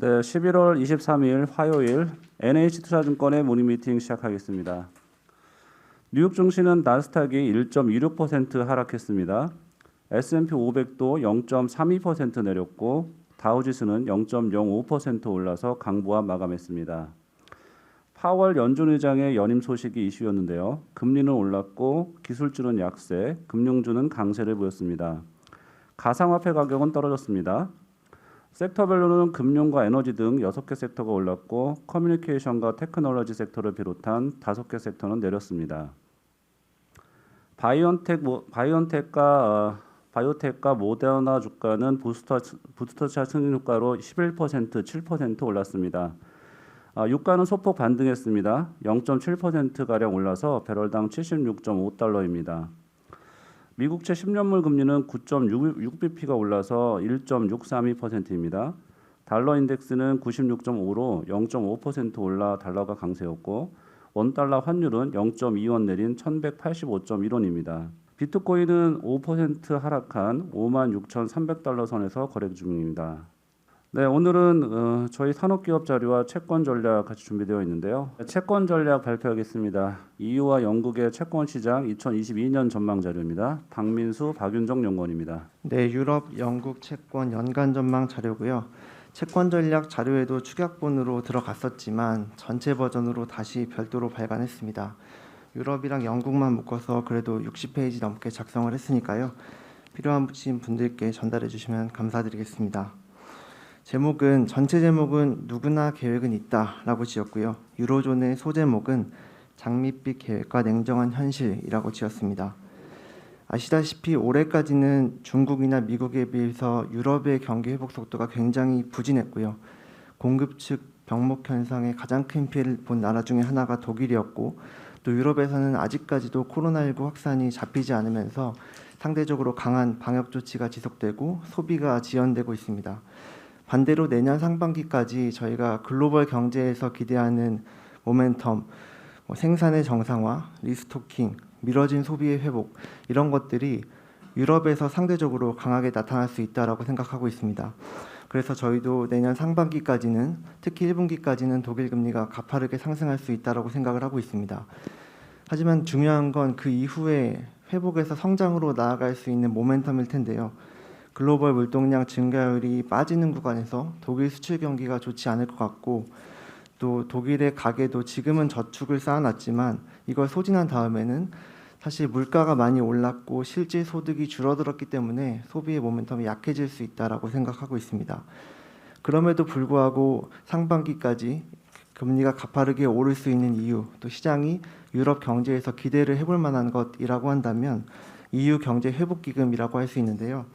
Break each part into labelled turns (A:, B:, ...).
A: 네, 11월 23일 화요일 NH투자증권의 모닝 미팅 시작하겠습니다. 뉴욕 증시는 나스닥이 1.26% 하락했습니다. S&P 500도 0.32% 내렸고 다우지수는 0.05% 올라서 강보와 마감했습니다. 파월 연준 의장의 연임 소식이 이슈였는데요. 금리는 올랐고 기술주는 약세, 금융주는 강세를 보였습니다. 가상화폐 가격은 떨어졌습니다. 섹터별로는 금융과 에너지 등 6개 섹터가 올랐고 커뮤니케이션과 테크놀로지 섹터를 비롯한 5개 섹터는 내렸습니다. 바이온텍 모- 바이온텍과 어, 바이오텍과 모데르나 주가는 부스터 부스터차 승인 효과로 11% 7% 올랐습니다. 아, 유가는 소폭 반등했습니다. 0.7% 가량 올라서 배럴당 76.5달러입니다. 미국채 10년물 금리는 9.6bp가 올라서 1.632%입니다. 달러 인덱스는 96.5로 0.5% 올라 달러가 강세였고 원달러 환율은 0.2원 내린 1185.1원입니다. 비트코인은 5% 하락한 56,300달러 선에서 거래 중입니다. 네, 오늘은 어, 저희 산업기업 자료와 채권 전략 같이 준비되어 있는데요. 채권 전략 발표하겠습니다. EU와 영국의 채권 시장 2022년 전망 자료입니다. 박민수, 박윤정 연구원입니다.
B: 네, 유럽, 영국 채권 연간 전망 자료고요. 채권 전략 자료에도 축약본으로 들어갔었지만 전체 버전으로 다시 별도로 발간했습니다. 유럽이랑 영국만 묶어서 그래도 60페이지 넘게 작성을 했으니까요. 필요하신 분들께 전달해 주시면 감사드리겠습니다. 제목은 전체 제목은 누구나 계획은 있다라고 지었고요. 유로존의 소제목은 장밋빛 계획과 냉정한 현실이라고 지었습니다. 아시다시피 올해까지는 중국이나 미국에 비해서 유럽의 경기 회복 속도가 굉장히 부진했고요. 공급 측 병목 현상에 가장 큰 피해를 본 나라 중에 하나가 독일이었고 또 유럽에서는 아직까지도 코로나19 확산이 잡히지 않으면서 상대적으로 강한 방역 조치가 지속되고 소비가 지연되고 있습니다. 반대로 내년 상반기까지 저희가 글로벌 경제에서 기대하는 모멘텀, 뭐 생산의 정상화, 리스토킹, 미뤄진 소비의 회복 이런 것들이 유럽에서 상대적으로 강하게 나타날 수 있다라고 생각하고 있습니다. 그래서 저희도 내년 상반기까지는 특히 1분기까지는 독일 금리가 가파르게 상승할 수 있다라고 생각을 하고 있습니다. 하지만 중요한 건 그 이후에 회복에서 성장으로 나아갈 수 있는 모멘텀일 텐데요. 글로벌 물동량 증가율이 빠지는 구간에서 독일 수출 경기가 좋지 않을 것 같고 또 독일의 가계도 지금은 저축을 쌓아놨지만 이걸 소진한 다음에는 사실 물가가 많이 올랐고 실제 소득이 줄어들었기 때문에 소비의 모멘텀이 약해질 수 있다라고 생각하고 있습니다. 그럼에도 불구하고 상반기까지 금리가 가파르게 오를 수 있는 이유, 또 시장이 유럽 경제에서 기대를 해볼 만한 것이라고 한다면 EU 경제 회복 기금이라고 할 수 있는데요.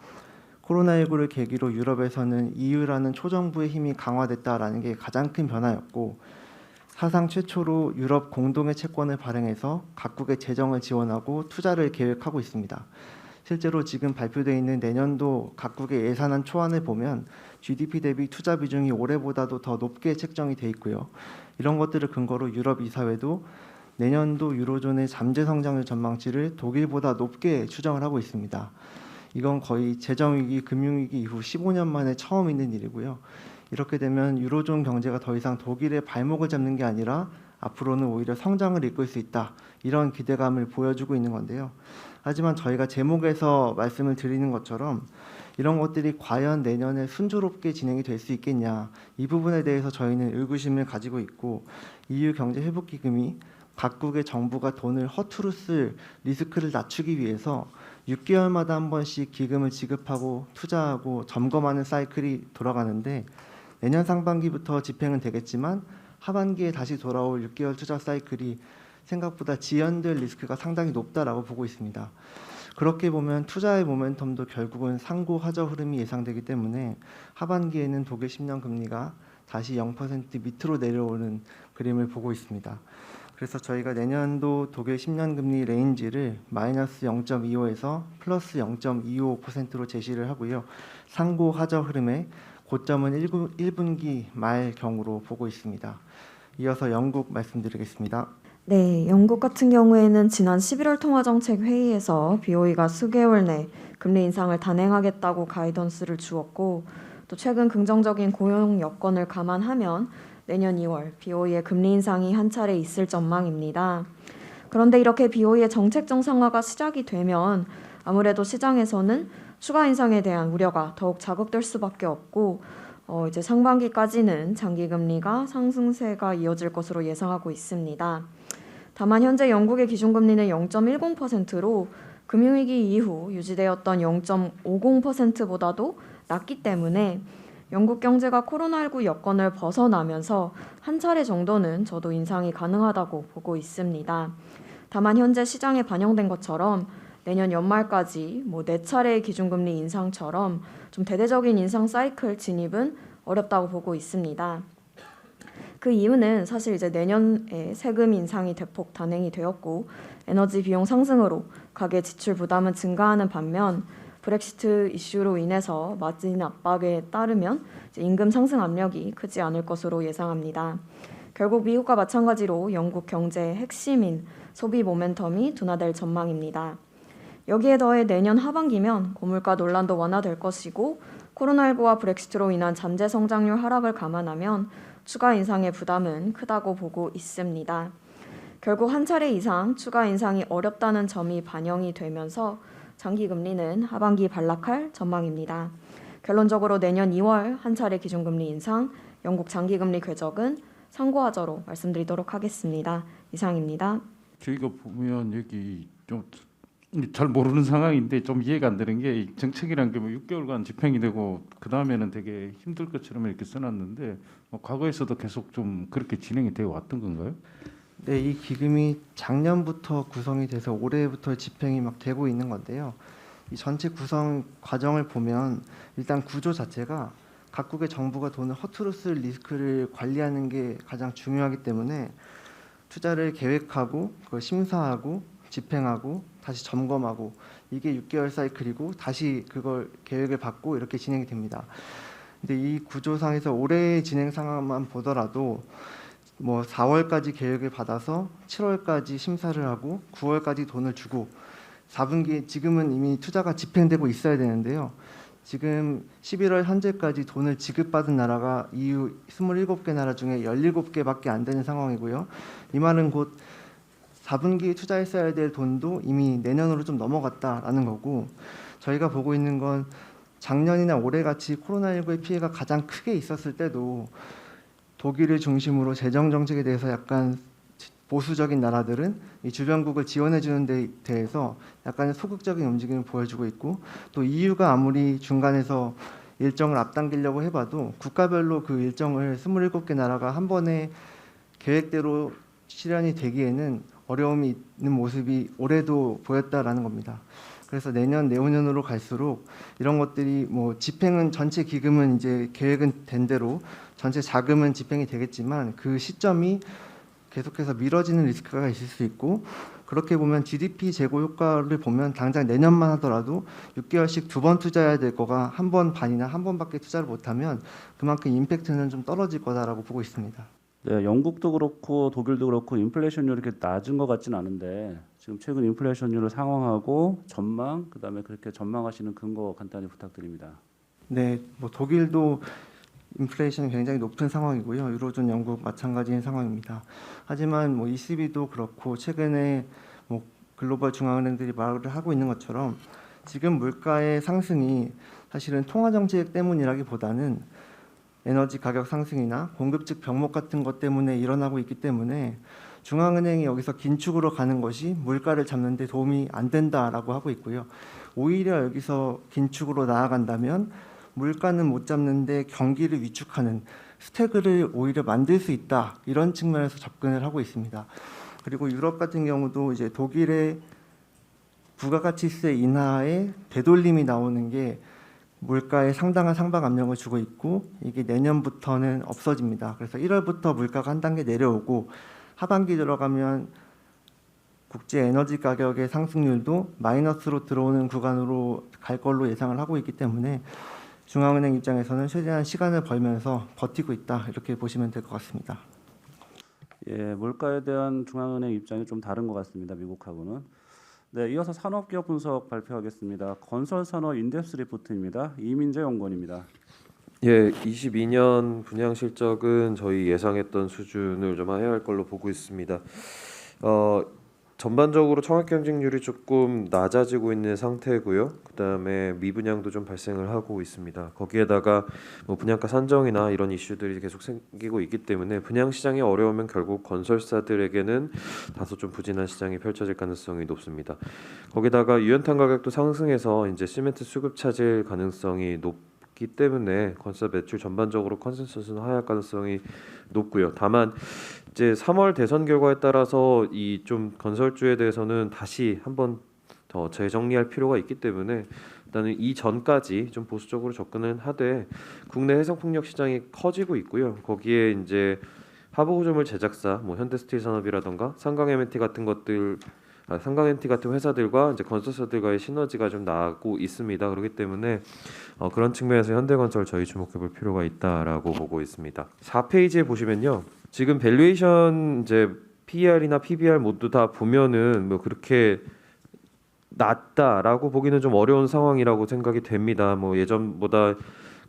B: 코로나19를 계기로 유럽에서는 EU라는 초정부의 힘이 강화됐다라는 게 가장 큰 변화였고 사상 최초로 유럽 공동의 채권을 발행해서 각국의 재정을 지원하고 투자를 계획하고 있습니다. 실제로 지금 발표되어 있는 내년도 각국의 예산안 초안을 보면 GDP 대비 투자 비중이 올해보다도 더 높게 책정이 돼 있고요. 이런 것들을 근거로 유럽 이사회도 내년도 유로존의 잠재 성장률 전망치를 독일보다 높게 추정을 하고 있습니다. 이건 거의 재정위기, 금융위기 이후 15년 만에 처음 있는 일이고요. 이렇게 되면 유로존 경제가 더 이상 독일의 발목을 잡는 게 아니라 앞으로는 오히려 성장을 이끌 수 있다. 이런 기대감을 보여주고 있는 건데요. 하지만 저희가 제목에서 말씀을 드리는 것처럼 이런 것들이 과연 내년에 순조롭게 진행이 될 수 있겠냐 이 부분에 대해서 저희는 의구심을 가지고 있고 EU 경제 회복 기금이 각국의 정부가 돈을 허투루 쓸 리스크를 낮추기 위해서 6개월마다 한 번씩 기금을 지급하고 투자하고 점검하는 사이클이 돌아가는데 내년 상반기부터 집행은 되겠지만 하반기에 다시 돌아올 6개월 투자 사이클이 생각보다 지연될 리스크가 상당히 높다라고 보고 있습니다. 그렇게 보면 투자의 모멘텀도 결국은 상고 하저 흐름이 예상되기 때문에 하반기에는 독일 10년 금리가 다시 0% 밑으로 내려오는 그림을 보고 있습니다. 그래서 저희가 내년도 독일 10년 금리 레인지를 마이너스 0.25에서 플러스 0.25%로 제시를 하고요. 상고 하저 흐름의 고점은 1분기 말 경으로 보고 있습니다. 이어서 영국 말씀드리겠습니다.
C: 네, 영국 같은 경우에는 지난 11월 통화정책 회의에서 BOE가 수개월 내 금리 인상을 단행하겠다고 가이던스를 주었고 또또 최근 긍정적인 고용 여건을 감안하면 내년 2월 BOE의 금리 인상이 한 차례 있을 전망입니다. 그런데 이렇게 BOE의 정책 정상화가 시작이 되면 아무래도 시장에서는 추가 인상에 대한 우려가 더욱 자극될 수밖에 없고 어, 이제 상반기까지는 장기 금리가 상승세가 이어질 것으로 예상하고 있습니다. 다만 현재 영국의 기준금리는 0.10%로 금융위기 이후 유지되었던 0.50%보다도 낮기 때문에 영국 경제가 코로나19 여건을 벗어나면서 한 차례 정도는 저도 인상이 가능하다고 보고 있습니다. 다만 현재 시장에 반영된 것처럼 내년 연말까지 뭐 네 차례의 기준금리 인상처럼 좀 대대적인 인상 사이클 진입은 어렵다고 보고 있습니다. 그 이유는 사실 이제 내년에 세금 인상이 대폭 단행이 되었고 에너지 비용 상승으로 가계 지출 부담은 증가하는 반면 브렉시트 이슈로 인해서 마진 압박에 따르면 임금 상승 압력이 크지 않을 것으로 예상합니다. 결국 미국과 마찬가지로 영국 경제의 핵심인 소비 모멘텀이 둔화될 전망입니다. 여기에 더해 내년 하반기면 고물가 논란도 완화될 것이고 코로나19와 브렉시트로 인한 잠재 성장률 하락을 감안하면 추가 인상의 부담은 크다고 보고 있습니다. 결국 한 차례 이상 추가 인상이 어렵다는 점이 반영이 되면서 장기 금리는 하반기 반락할 전망입니다. 결론적으로 내년 2월 한 차례 기준금리 인상, 영국 장기 금리 궤적은 참고하저로 말씀드리도록 하겠습니다. 이상입니다.
D: 저희가 보면 여기 좀 잘 모르는 상황인데 좀 이해가 안 되는 게이 정책이란 게 뭐 6개월간 집행이 되고 그 다음에는 되게 힘들 것처럼 이렇게 써놨는데 뭐 과거에서도 계속 좀 그렇게 진행이 되어 왔던 건가요?
B: 네, 이 기금이 작년부터 구성이 돼서 올해부터 집행이 막 되고 있는 건데요. 이 전체 구성 과정을 보면 일단 구조 자체가 각국의 정부가 돈을 허투루 쓸 리스크를 관리하는 게 가장 중요하기 때문에 투자를 계획하고 그걸 심사하고 집행하고 다시 점검하고 이게 6개월 사이클이고 다시 그걸 계획을 받고 이렇게 진행이 됩니다. 근데 이 구조상에서 올해 진행 상황만 보더라도 뭐 4월까지 계획을 받아서 7월까지 심사를 하고 9월까지 돈을 주고 4분기 지금은 이미 투자가 집행되고 있어야 되는데요. 지금 11월 현재까지 돈을 지급받은 나라가 EU 27개 나라 중에 17개밖에 안 되는 상황이고요. 이 말은 곧 4분기에 투자했어야 될 돈도 이미 내년으로 좀 넘어갔다라는 거고 저희가 보고 있는 건 작년이나 올해 같이 코로나19의 피해가 가장 크게 있었을 때도 독일을 중심으로 재정 정책에 대해서 약간 보수적인 나라들은 이 주변국을 지원해 주는 데 대해서 약간 소극적인 움직임을 보여주고 있고 또 EU가 아무리 중간에서 일정을 앞당기려고 해봐도 국가별로 그 일정을 27개 나라가 한 번에 계획대로 실현이 되기에는 어려움이 있는 모습이 올해도 보였다라는 겁니다. 그래서 내년 내후년으로 갈수록 이런 것들이 뭐 집행은 전체 기금은 이제 계획은 된 대로 전체 자금은 집행이 되겠지만 그 시점이 계속해서 미뤄지는 리스크가 있을 수 있고 그렇게 보면 GDP 재고 효과를 보면 당장 내년만 하더라도 6개월씩 두 번 투자해야 될 거가 한 번 반이나 한 번밖에 투자를 못하면 그만큼 임팩트는 좀 떨어질 거다라고 보고 있습니다.
A: 네, 영국도 그렇고 독일도 그렇고 인플레이션율이 이렇게 낮은 것 같지는 않은데 지금 최근 인플레이션율을 상황하고 전망 그다음에 그렇게 전망하시는 근거 간단히 부탁드립니다.
B: 네, 뭐 독일도 인플레이션이 굉장히 높은 상황이고요. 유로존 영국 마찬가지인 상황입니다. 하지만 뭐 ECB도 그렇고 최근에 뭐 글로벌 중앙은행들이 말을 하고 있는 것처럼 지금 물가의 상승이 사실은 통화 정책 때문이라기보다는 에너지 가격 상승이나 공급 측 병목 같은 것 때문에 일어나고 있기 때문에 중앙은행이 여기서 긴축으로 가는 것이 물가를 잡는 데 도움이 안 된다라고 하고 있고요. 오히려 여기서 긴축으로 나아간다면 물가는 못 잡는데 경기를 위축하는 스태그를 오히려 만들 수 있다 이런 측면에서 접근을 하고 있습니다. 그리고 유럽 같은 경우도 이제 독일의 부가가치세 인하에 되돌림이 나오는 게 물가에 상당한 상방 압력을 주고 있고 이게 내년부터는 없어집니다. 그래서 1월부터 물가가 한 단계 내려오고 하반기 들어가면 국제 에너지 가격의 상승률도 마이너스로 들어오는 구간으로 갈 걸로 예상을 하고 있기 때문에 중앙은행 입장에서는 최대한 시간을 벌면서 버티고 있다 이렇게 보시면 될 것 같습니다.
A: 예, 물가에 대한 중앙은행 입장이 좀 다른 것 같습니다. 미국하고는. 네, 이어서 산업기업 분석 발표하겠습니다. 건설산업 인덱스 리포트입니다. 이민재 연구원입니다.
E: 예, 22년 분양 실적은 저희 예상했던 수준을 좀 해야 할 걸로 보고 있습니다. 어, 전반적으로 청약 경쟁률이 조금 낮아지고 있는 상태고요. 그다음에 미분양도 좀 발생을 하고 있습니다. 거기에다가 뭐 분양가 산정이나 이런 이슈들이 계속 생기고 있기 때문에 분양 시장이 어려우면 결국 건설사들에게는 다소 좀 부진한 시장이 펼쳐질 가능성이 높습니다. 거기다가 유연탄 가격도 상승해서 이제 시멘트 수급 차질 가능성이 높 기 때문에 건설 매출 전반적으로 컨센서스는 하향 가능성이 높고요. 다만 이제 3월 대선 결과에 따라서 이 좀 건설주에 대해서는 다시 한번 더 재정리할 필요가 있기 때문에 일단은 이 전까지 좀 보수적으로 접근을 하되 국내 해상풍력 시장이 커지고 있고요. 거기에 이제 하부구조물 제작사, 뭐 현대스틸 산업이라던가 삼강 M&T 같은 것들, 아, M&T 같은 회사들과 이제 건설사들과의 시너지가 좀 나고 있습니다. 그렇기 때문에 어, 그런 측면에서 현대건설 저희 주목해볼 필요가 있다라고 보고 있습니다. 4페이지에 보시면요, 지금 밸류에이션 이제 PER이나 PBR 모두 다 보면은 뭐 그렇게 낮다라고 보기는 좀 어려운 상황이라고 생각이 됩니다. 뭐 예전보다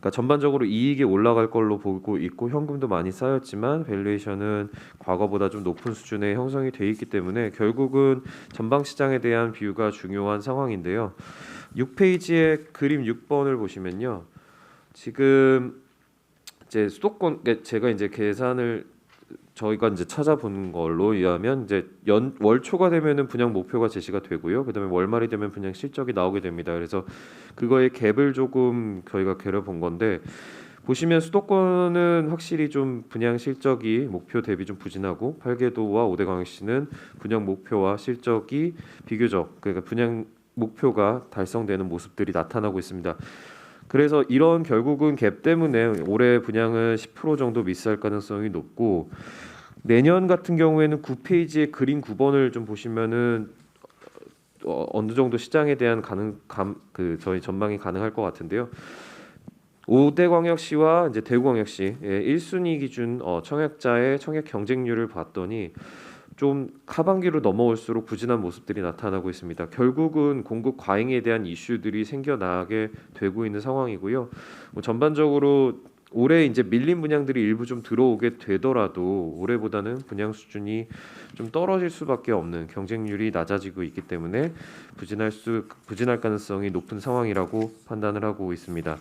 E: 그러니까 전반적으로 이익이 올라갈 걸로 보고 있고 현금도 많이 쌓였지만 밸류에이션은 과거보다 좀 높은 수준의 형성이 돼 있기 때문에 결국은 전방 시장에 대한 비유가 중요한 상황인데요. 6페이지의 그림 6번을 보시면요. 지금 이제 수도권 그러니까 제가 이제 계산을 저희가 이제 찾아본 걸로 의하면 이제 연 월초가 되면은 분양 목표가 제시가 되고요. 그다음에 월말이 되면 분양 실적이 나오게 됩니다. 그래서 그거의 갭을 조금 저희가 겨뤄본 건데 보시면 수도권은 확실히 좀 분양 실적이 목표 대비 좀 부진하고 팔계도와 오대광역시는 분양 목표와 실적이 비교적 그러니까 분양 목표가 달성되는 모습들이 나타나고 있습니다. 그래서 이런 결국은 갭 때문에 올해 분양은 10% 정도 미스할 가능성이 높고 내년 같은 경우에는 9페이지의 그림 9번을 좀 보시면은 어, 어느 정도 시장에 대한 가능 감, 그 저희 전망이 가능할 것 같은데요. 오대광역시와 이제 대구광역시 예, 1순위 기준 어, 청약자의 청약 경쟁률을 봤더니 좀 하반기로 넘어올수록 부진한 모습들이 나타나고 있습니다. 결국은 공급 과잉에 대한 이슈들이 생겨나게 되고 있는 상황이고요. 뭐 전반적으로 올해 이제 밀린 분양들이 일부 좀 들어오게 되더라도 올해보다는 분양 수준이 좀 떨어질 수밖에 없는 경쟁률이 낮아지고 있기 때문에 부진할 수 부진할 가능성이 높은 상황이라고 판단을 하고 있습니다.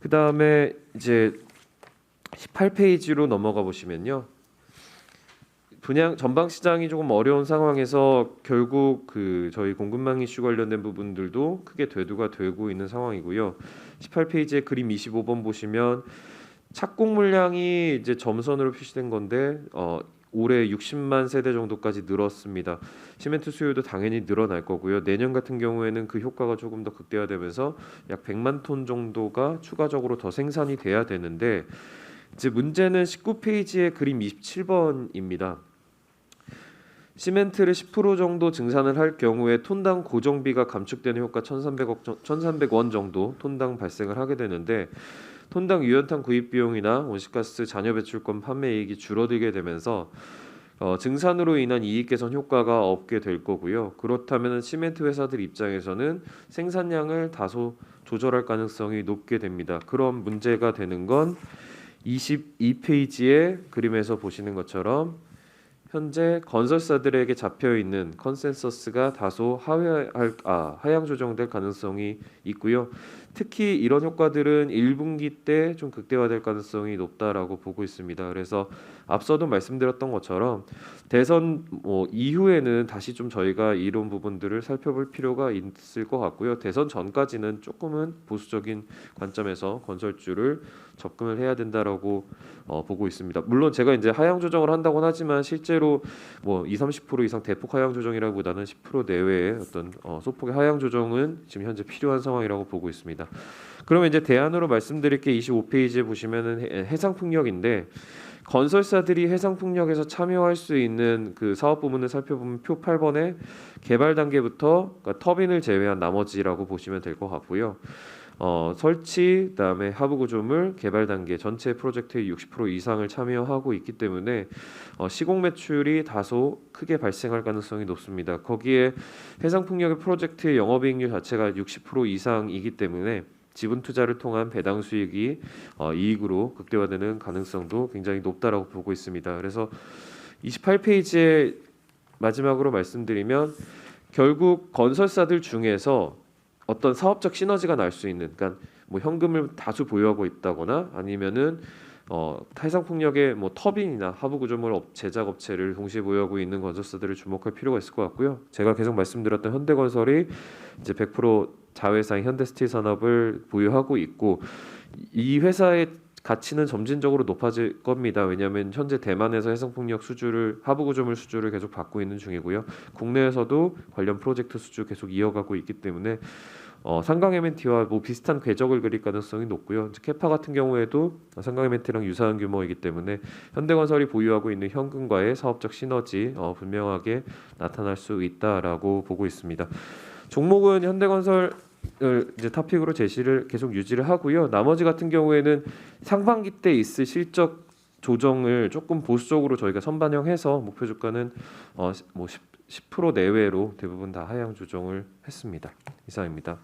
E: 그 다음에 이제 18페이지로 넘어가 보시면요. 분양 전방 시장이 조금 어려운 상황에서 결국 그 저희 공급망 이슈 관련된 부분들도 크게 대두가 되고 있는 상황이고요. 18페이지에 그림 25번 보시면 착공 물량이 이제 점선으로 표시된 건데 어 올해 60만 세대 정도까지 늘었습니다. 시멘트 수요도 당연히 늘어날 거고요. 내년 같은 경우에는 그 효과가 조금 더 극대화되면서 약 100만 톤 정도가 추가적으로 더 생산이 돼야 되는데 이제 문제는 19페이지의 그림 27번입니다. 시멘트를 10% 정도 증산을 할 경우에 톤당 고정비가 감축되는 효과 1,300억 1,300원 정도 톤당 발생을 하게 되는데 톤당 유연탄 구입 비용이나 온실가스 잔여 배출권 판매 이익이 줄어들게 되면서 어, 증산으로 인한 이익 개선 효과가 없게 될 거고요. 그렇다면 시멘트 회사들 입장에서는 생산량을 다소 조절할 가능성이 높게 됩니다. 그런 문제가 되는 건 22페이지의 그림에서 보시는 것처럼 현재 건설사들에게 잡혀 있는 컨센서스가 다소 아, 하향 조정될 가능성이 있고요. 특히 이런 효과들은 1분기 때 좀 극대화될 가능성이 높다라고 보고 있습니다. 그래서 앞서도 말씀드렸던 것처럼 대선 뭐 이후에는 다시 좀 저희가 이런 부분들을 살펴볼 필요가 있을 것 같고요. 대선 전까지는 조금은 보수적인 관점에서 건설주를 접근을 해야 된다라고 어, 보고 있습니다. 물론 제가 이제 하향 조정을 한다고 하지만 실제로 뭐 2, 30% 이상 대폭 하향 조정이라기보다는 10% 내외의 어떤 어, 소폭의 하향 조정은 지금 현재 필요한 상황이라고 보고 있습니다. 그러면 이제 대안으로 말씀드릴 게 25페이지에 보시면은 해- 해상 풍력인데 건설사들이 해상 풍력에서 참여할 수 있는 그 사업 부문을 살펴보면 표 8번에 개발 단계부터 그러니까 터빈을 제외한 나머지라고 보시면 될 것 같고요. 어, 설치 그다음에 하부 구조물 개발 단계 전체 프로젝트의 60% 이상을 참여하고 있기 때문에 어, 시공 매출이 다소 크게 발생할 가능성이 높습니다. 거기에 해상 풍력의 프로젝트의 영업 이익률 자체가 60% 이상이기 때문에 지분 투자를 통한 배당 수익이 어, 이익으로 극대화되는 가능성도 굉장히 높다라고 보고 있습니다. 그래서 28페이지에 마지막으로 말씀드리면 결국 건설사들 중에서 어떤 사업적 시너지가 날 수 있는 그러니까 뭐 현금을 다수 보유하고 있다거나 아니면은 어, 해상 풍력의 뭐 터빈이나 하부 구조물 업, 제작 업체를 동시에 보유하고 있는 건설사들을 주목할 필요가 있을 것 같고요. 제가 계속 말씀드렸던 현대건설이 이제 100% 자회사인 현대스틸 산업을 보유하고 있고 이 회사의 가치는 점진적으로 높아질 겁니다. 왜냐하면 현재 대만에서 해상풍력 수주를 하부 구조물 수주를 계속 받고 있는 중이고요. 국내에서도 관련 프로젝트 수주 계속 이어가고 있기 때문에 어, 상강 M&T와 뭐 비슷한 궤적을 그릴 가능성이 높고요. 캐파 같은 경우에도 상강 M&T랑 유사한 규모이기 때문에 현대건설이 보유하고 있는 현금과의 사업적 시너지 어, 분명하게 나타날 수 있다라고 보고 있습니다. 종목은 현대건설 을 이제 타픽으로 제시를 계속 유지를 하고요. 나머지 같은 경우에는 상반기 때 있을 실적 조정을 조금 보수적으로 저희가 선반영해서 목표 주가는 어뭐10 10% 내외로 대부분 다 하향 조정을 했습니다. 이상입니다.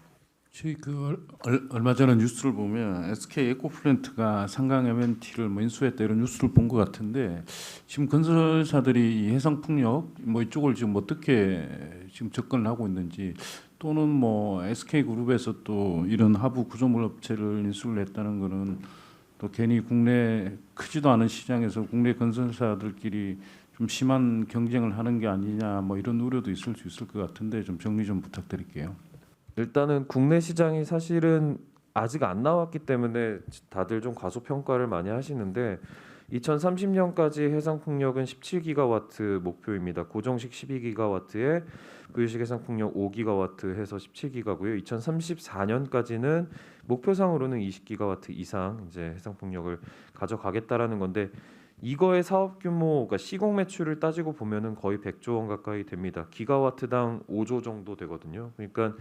D: 그 얼, 얼마 전에 뉴스를 보면 SK 에코플랜트가 상강 M&T를 뭐 인수했다 이런 뉴스를 본 것 같은데 지금 건설사들이 이 해상 풍력 뭐 이쪽을 지금 어떻게 지금 접근을 하고 있는지 또는 뭐 SK 그룹에서 또 이런 하부 구조물 업체를 인수를 했다는 거는 또 괜히 국내 크지도 않은 시장에서 국내 건설사들끼리 좀 심한 경쟁을 하는 게 아니냐 뭐 이런 우려도 있을 수 있을 것 같은데 좀 정리 좀 부탁드릴게요.
E: 일단은 국내 시장이 사실은 아직 안 나왔기 때문에 다들 좀 과소 평가를 많이 하시는데 2030년까지 해상 풍력은 17기가와트 목표입니다. 고정식 12기가와트에 부유식 해상 풍력 5기가와트 해서 17기가고요. 2034년까지는 목표상으로는 20기가와트 이상 이제 해상 풍력을 가져가겠다라는 건데 이거의 사업 규모, 그러니까 시공 매출을 따지고 보면은 거의 100조 원 가까이 됩니다. 기가와트당 5조 정도 되거든요. 그러니까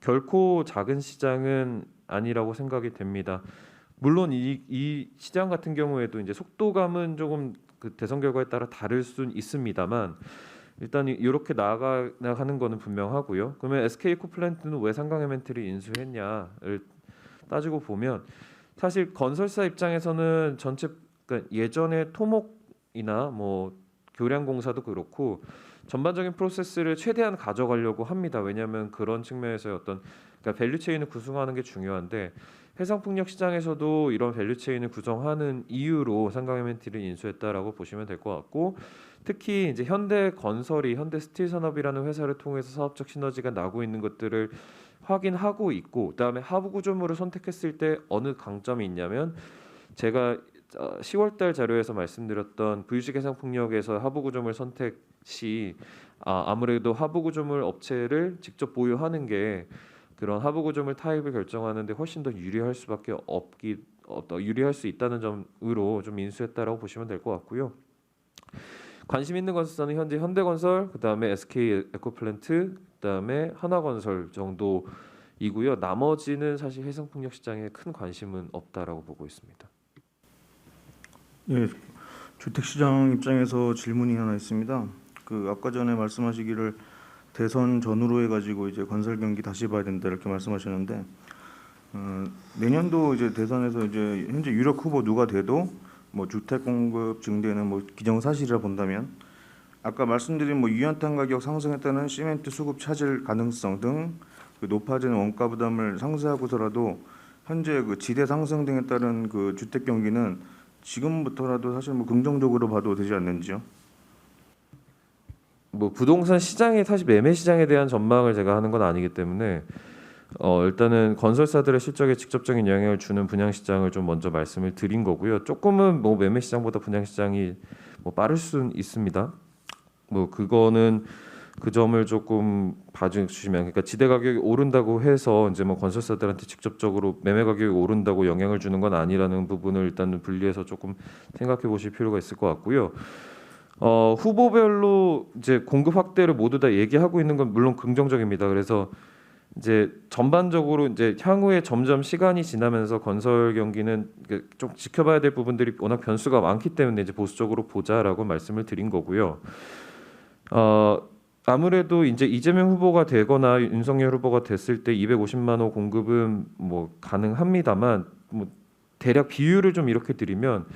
E: 결코 작은 시장은 아니라고 생각이 됩니다. 물론 이, 이 시장 같은 경우에도 이제 속도감은 조금 그 대선 결과에 따라 다를 수는 있습니다만 일단 이- 이렇게 나아가 나가는 거는 분명하고요. 그러면 SK 코플랜트는 왜 상강 에멘트를 인수했냐를 따지고 보면 사실 건설사 입장에서는 전체 그러니까 예전에 토목이나 뭐 교량공사도 그렇고 전반적인 프로세스를 최대한 가져가려고 합니다. 왜냐하면 그런 측면에서의 어떤 그러니까 밸류체인을 구성하는 게 중요한데 해상풍력 시장에서도 이런 밸류체인을 구성하는 이유로 M&T를 인수했다라고 보시면 될 것 같고 특히 이제 현대건설이 현대스틸산업이라는 회사를 통해서 사업적 시너지가 나고 있는 것들을 확인하고 있고 그다음에 하부 구조물을 선택했을 때 어느 강점이 있냐면 제가 10월달 자료에서 말씀드렸던 부유식 해상 풍력에서 하부 구조물 선택 시 아, 아무래도 하부 구조물 업체를 직접 보유하는 게 그런 하부 구조물 타입을 결정하는데 훨씬 더 유리할 수밖에 없기 어, 더 유리할 수 있다는 점으로 좀 인수했다라고 보시면 될 것 같고요. 관심 있는 건설사는 현재 현대건설, 그다음에 SK 에코플랜트, 그다음에 하나건설 정도이고요. 나머지는 사실 해상풍력 시장에 큰 관심은 없다라고 보고 있습니다.
F: 예, 주택 시장 입장에서 질문이 하나 있습니다. 그 아까 전에 말씀하시기를 대선 전후로 해가지고 이제 건설 경기 다시 봐야 된다 이렇게 말씀하셨는데 어, 내년도 이제 대선에서 이제 현재 유력 후보 누가 돼도 뭐 주택 공급 증대는 뭐 기정 사실이라 본다면 아까 말씀드린 뭐 유연탄 가격 상승했다는 시멘트 수급 차질 가능성 등 그 높아지는 원가 부담을 상쇄하고서라도 현재 그 지대 상승 등에 따른 그 주택 경기는 지금부터라도 사실 뭐 긍정적으로 봐도 되지 않는지요?
E: 뭐 부동산 시장이 사실 매매 시장에 대한 전망을 제가 하는 건 아니기 때문에 어 일단은 건설사들의 실적에 직접적인 영향을 주는 분양 시장을 좀 먼저 말씀을 드린 거고요. 조금은 뭐 매매 시장보다 분양 시장이 뭐 빠를 수는 있습니다. 뭐 그거는 그 점을 조금 봐주시면 그러니까 지대 가격이 오른다고 해서 이제 뭐 건설사들한테 직접적으로 매매 가격이 오른다고 영향을 주는 건 아니라는 부분을 일단은 분리해서 조금 생각해 보실 필요가 있을 것 같고요. 어, 후보별로 이제 공급 확대를 모두 다 얘기하고 있는 건 물론 긍정적입니다. 그래서 이제 전반적으로 이제 향후에 점점 시간이 지나면서 건설 경기는 그좀 지켜봐야 될 부분들이 워낙 변수가 많기 때문에 이제 보수적으로 보자라고 말씀을 드린 거고요. 어, 아무래도 이제 이재명 후보가 되거나 윤석열 후보가 됐을 때 250만 호 공급은 뭐 가능합니다만 뭐 대략 비율을 좀 이렇게 드리면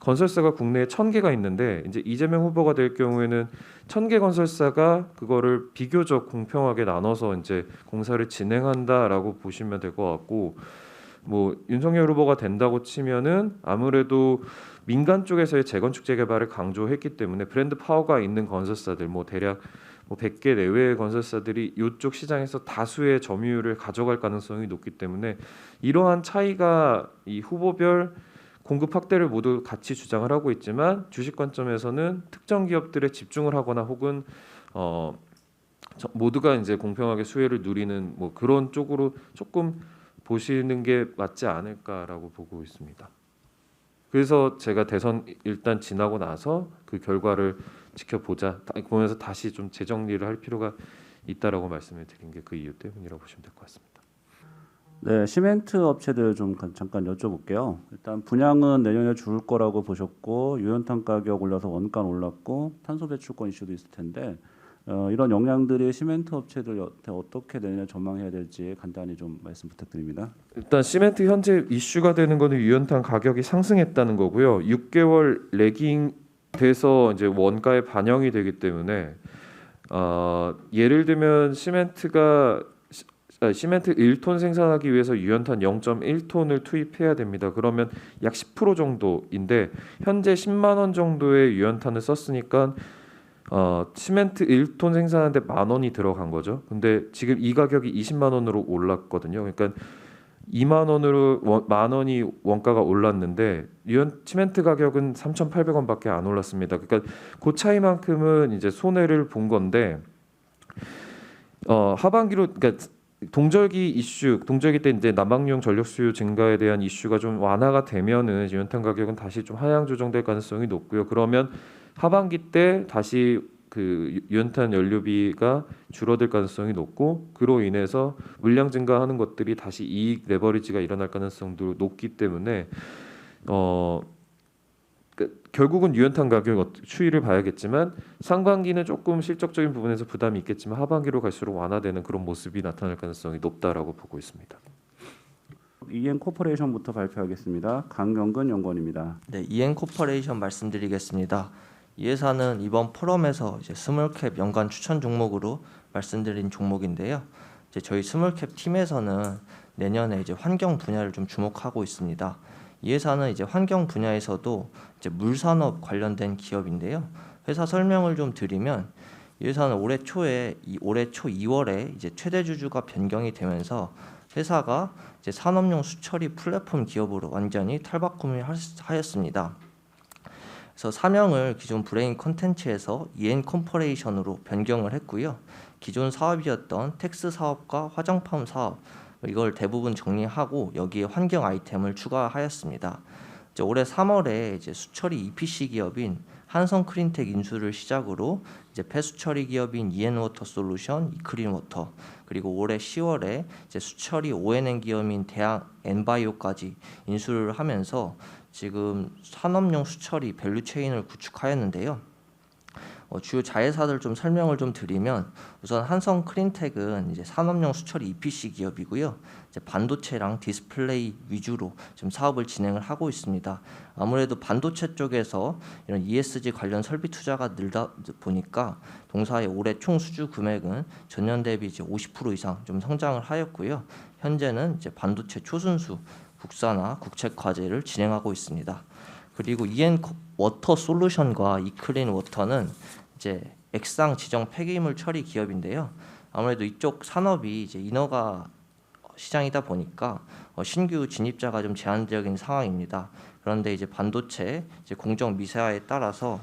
E: 건설사가 국내에 천 개가 있는데 이제 이재명 후보가 될 경우에는 천개 건설사가 그거를 비교적 공평하게 나눠서 이제 공사를 진행한다라고 보시면 될 것 같고 뭐 윤석열 후보가 된다고 치면은 아무래도 민간 쪽에서의 재건축 재개발을 강조했기 때문에 브랜드 파워가 있는 건설사들 뭐 대략 뭐 100개 내외의 건설사들이 이쪽 시장에서 다수의 점유율을 가져갈 가능성이 높기 때문에 이러한 차이가 이 후보별 공급 확대를 모두 같이 주장을 하고 있지만 주식 관점에서는 특정 기업들에 집중을 하거나 혹은 어 저- 모두가 이제 공평하게 수혜를 누리는 뭐 그런 쪽으로 조금 보시는 게 맞지 않을까라고 보고 있습니다. 그래서 제가 대선 일단 지나고 나서 그 결과를 지켜보자 다- 보면서 다시 좀 재정리를 할 필요가 있다라고 말씀을 드린 게 그 이유 때문이라고 보시면 될 것 같습니다.
A: 네, 시멘트 업체들 좀 가- 잠깐 여쭤볼게요. 일단 분양은 내년에 줄 거라고 보셨고 유연탄 가격 올라서 원가 올랐고 탄소 배출권 이슈도 있을 텐데 어, 이런 영향들이 시멘트 업체들한테 어떻게 내년에 전망해야 될지 간단히 좀 말씀 부탁드립니다.
E: 일단 시멘트 현재 이슈가 되는 거는 유연탄 가격이 상승했다는 거고요. 6개월 레깅 돼서 이제 원가에 반영이 되기 때문에 어, 예를 들면 시멘트가 시- 아, 시멘트 1톤 생산하기 위해서 유연탄 0.1톤을 투입해야 됩니다. 그러면 약 10% 정도인데 현재 10만 원 정도의 유연탄을 썼으니까 어, 시멘트 1톤 생산하는데 만 원이 들어간 거죠. 근데 지금 이 가격이 20만 원으로 올랐거든요. 그러니까 2만 원으로 원, 만 원이 원가가 올랐는데 유연 시멘트 가격은 3,800원밖에 안 올랐습니다. 그러니까 그 차이만큼은 이제 손해를 본 건데 어, 하반기로 그러니까 동절기 이슈, 동절기 때 이제 난방용 전력 수요 증가에 대한 이슈가 좀 완화가 되면은 유연탄 가격은 다시 좀 하향 조정될 가능성이 높고요. 그러면 하반기 때 다시 그 유- 유연탄 연료비가 줄어들 가능성이 높고 그로 인해서 물량 증가하는 것들이 다시 이익 레버리지가 일어날 가능성도 높기 때문에 어 그, 결국은 유연탄 가격 어- 추이를 봐야겠지만 상반기는 조금 실적적인 부분에서 부담이 있겠지만 하반기로 갈수록 완화되는 그런 모습이 나타날 가능성이 높다라고 보고 있습니다.
A: EN 코퍼레이션부터 발표하겠습니다. 강경근 연구원입니다.
G: 네, 이엔 코퍼레이션 말씀드리겠습니다. 이 회사는 이번 포럼에서 이제 스몰캡 연간 추천 종목으로 말씀드린 종목인데요. 이제 저희 스몰캡 팀에서는 내년에 이제 환경 분야를 좀 주목하고 있습니다. 이 회사는 이제 환경 분야에서도 이제 물산업 관련된 기업인데요. 회사 설명을 좀 드리면 이 회사는 올해 초에 이 올해 초 2월에 이제 최대 주주가 변경이 되면서 회사가 이제 산업용 수처리 플랫폼 기업으로 완전히 탈바꿈을 하였- 하였습니다. 그래서 사명을 기존 브레인 컨텐츠에서 EN 컴퍼레이션으로 변경을 했고요. 기존 사업이었던 텍스 사업과 화장품 사업 이걸 대부분 정리하고 여기에 환경 아이템을 추가하였습니다. 올해 3월에 이제 수처리 EPC 기업인 한성 크린텍 인수를 시작으로 이제 폐수처리 기업인 이엔워터 솔루션, 이크린워터 그리고 올해 10월에 이제 수처리 ONN 기업인 대학 엔바이오까지 인수를 하면서 지금 산업용 수처리 밸류 체인을 구축하였는데요. 어, 주요 자회사들 좀 설명을 좀 드리면 우선 한성 크린텍은 이제 산업용 수처리 EPC 기업이고요. 이제 반도체랑 디스플레이 위주로 지금 사업을 진행을 하고 있습니다. 아무래도 반도체 쪽에서 이런 ESG 관련 설비 투자가 늘다 보니까 동사의 올해 총 수주 금액은 전년 대비 이제 50% 이상 좀 성장을 하였고요. 현재는 이제 반도체 초순수 국산화 국책 과제를 진행하고 있습니다. 그리고 EN 워터 솔루션과 이클린 워터는 이제 액상 지정 폐기물 처리 기업인데요. 아무래도 이쪽 산업이 이제 인허가 시장이다 보니까 어, 신규 진입자가 좀 제한적인 상황입니다. 그런데 이제 반도체 이제 공정 미세화에 따라서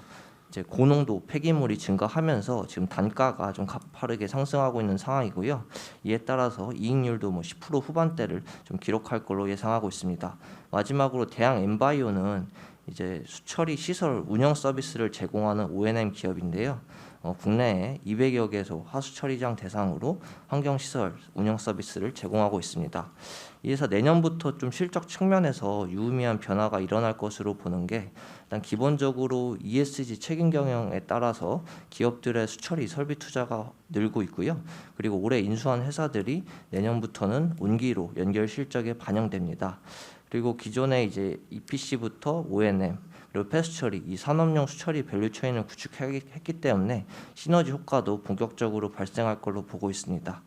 G: 이제 고농도 폐기물이 증가하면서 지금 단가가 좀 가파르게 상승하고 있는 상황이고요. 이에 따라서 이익률도 뭐 10% 후반대를 좀 기록할 걸로 예상하고 있습니다. 마지막으로 대양 엠바이오는 이제 수처리 시설 운영 서비스를 제공하는 O&M 기업인데요. 어, 국내에 200여 개소 하수 처리장 대상으로 환경 시설 운영 서비스를 제공하고 있습니다. 이에서 내년부터 좀 실적 측면에서 유의미한 변화가 일어날 것으로 보는 게 일단 기본적으로 ESG 책임 경영에 따라서 기업들의 수처리 설비 투자가 늘고 있고요. 그리고 올해 인수한 회사들이 내년부터는 온기로 연결 실적에 반영됩니다. 그리고 기존에 이제 EPC부터 O&M 그리고 폐수처리 이 산업용 수처리 밸류 체인을 구축했기 때문에 시너지 효과도 본격적으로 발생할 걸로 보고 있습니다.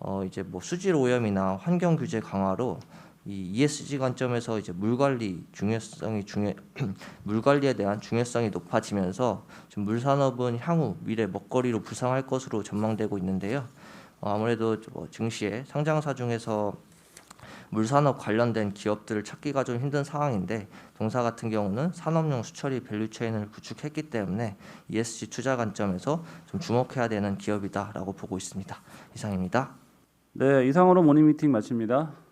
G: 어 이제 뭐 수질 오염이나 환경 규제 강화로 이 ESG 관점에서 이제 물 관리 중요성이 중요 물 관리에 대한 중요성이 높아지면서 물 산업은 향후 미래 먹거리로 부상할 것으로 전망되고 있는데요. 어, 아무래도 뭐 증시에 상장사 중에서 물산업 관련된 기업들을 찾기가 좀 힘든 상황인데 동사 같은 경우는 산업용 수처리 밸류 체인을 구축했기 때문에 ESG 투자 관점에서 좀 주목해야 되는 기업이다라고 보고 있습니다. 이상입니다.
A: 네, 이상으로 모닝 미팅 마칩니다.